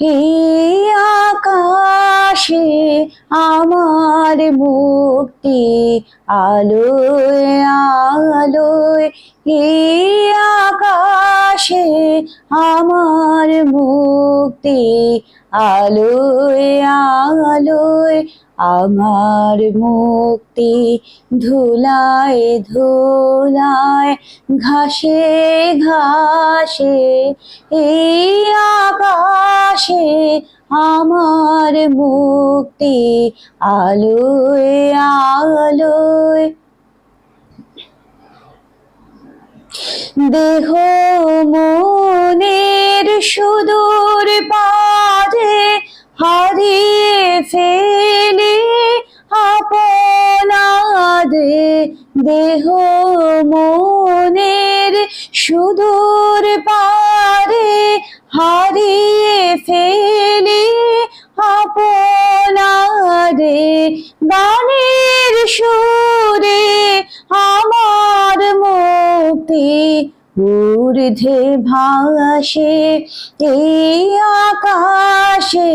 এই আকাশে আমার মুক্তি আলোয় আলোয়। এই আকাশে আমার মুক্তি আলোয় আলোয়। আমার মুক্তি ধুলায় ধুলায়, ঘাসে ঘাসে, এই আকাশে আমার মুক্তি আলোয় আলোয়। দেহ মনের সুদূর পারে দেহ মনের সুদূর পারে হারিয়ে ফেলে আপনারে গানের সুরে আমার মুক্তি ঊর্ধ্বে ভাসে এই আকাশে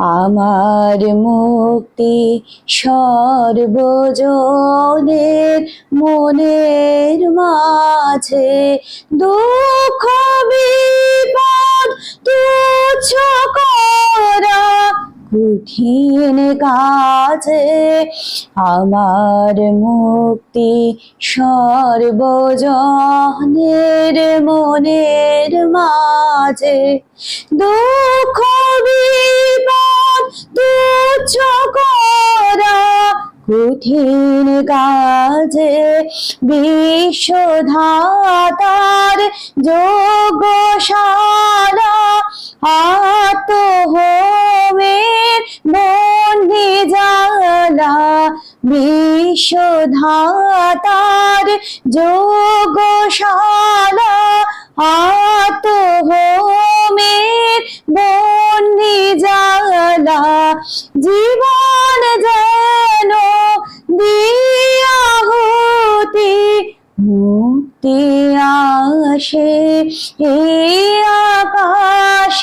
আমার মুক্তি সর্বজনের মনের মাঝে। দুঃখ, বিপদ তুচ্ছ করা কঠিন কাছে আমার মুক্তি সর্বজনের মনের মাঝে। দুঃখ বিপদ কঠিন কাজে বিশ্বধাতার যোগশালা আত্মহোমের বন্দি জালা বিশ্বধাতার যোগশালা আত্মহোমের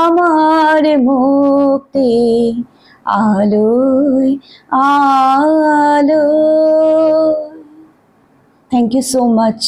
আমার মুক্তি আলোয় আলোয়। Thank you so much